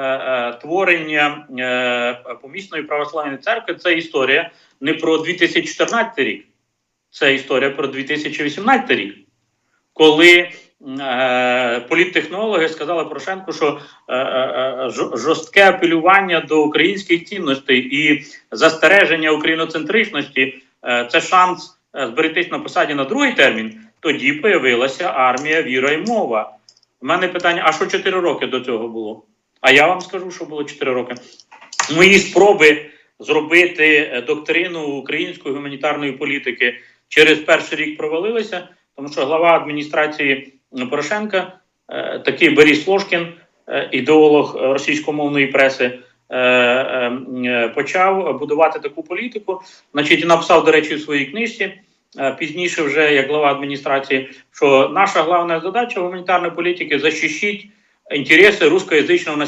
е, творення е, помісної православної церкви це історія не про 2014 рік, це історія про 2018 рік, коли е, політтехнологи сказали Порошенку, що е, е, жо- жорстке апелювання до українських цінностей і застереження україноцентричності е, це шанс е, зберегтись на посаді на другий термін. Тоді появилася армія, віра і мова. У мене питання: а що 4 роки до цього було? А я вам скажу, що було 4 роки. Мої спроби зробити е, доктрину української гуманітарної політики через перший рік провалилися, тому що глава адміністрації Порошенка, е, такий Борис Ложкін, е, ідеолог російськомовної преси, почав будувати таку політику. Значить, написав, до речі, у своїй книжці. Пізніше, вже як глава адміністрації, що наша головна задача гуманітарної політики захищити інтереси русскоязычного населення.